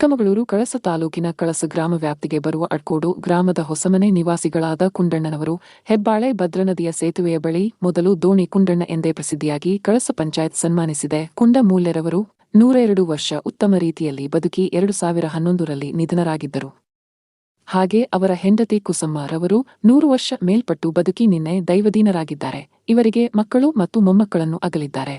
ಚಿಕ್ಕಮಗಳೂರು ಕಳಸ ತಾಲೂಕಿನ ಕಳಸ ಗ್ರಾಮ ವ್ಯಾಪ್ತಿಗೆ ಬರುವ ಅಡ್ಕೋಡು ಗ್ರಾಮದ ಹೊಸಮನೆ ನಿವಾಸಿಗಳಾದ ಕುಂಡಣ್ಣನವರು ಹೆಬ್ಬಾಳೆ ಭದ್ರನದಿಯ ಸೇತುವೆಯ ಬಳಿ ಮೊದಲು ದೋಣಿ ಕುಂಡಣ್ಣ ಎಂದೇ ಪ್ರಸಿದ್ಧಿಯಾಗಿ ಕಳಸ ಪಂಚಾಯತ್ ಸನ್ಮಾನಿಸಿದೆ. ಕುಂಡ ಮೂಲ್ಯರವರು ನೂರ ಎರಡು ವರ್ಷ ಉತ್ತಮ ರೀತಿಯಲ್ಲಿ ಬದುಕಿ ಎರಡು ಸಾವಿರ ಹನ್ನೊಂದರಲ್ಲಿ ನಿಧನರಾಗಿದ್ದರು. ಹಾಗೆ ಅವರ ಹೆಂಡತಿ ಕುಸಮ್ಮರವರು ನೂರು ವರ್ಷ ಮೇಲ್ಪಟ್ಟು ಬದುಕಿ ನಿನ್ನೆ ದೈವದೀನರಾಗಿದ್ದಾರೆ ಇವರಿಗೆ ಮಕ್ಕಳು ಮತ್ತು ಮೊಮ್ಮಕ್ಕಳನ್ನು ಅಗಲಿದ್ದಾರೆ.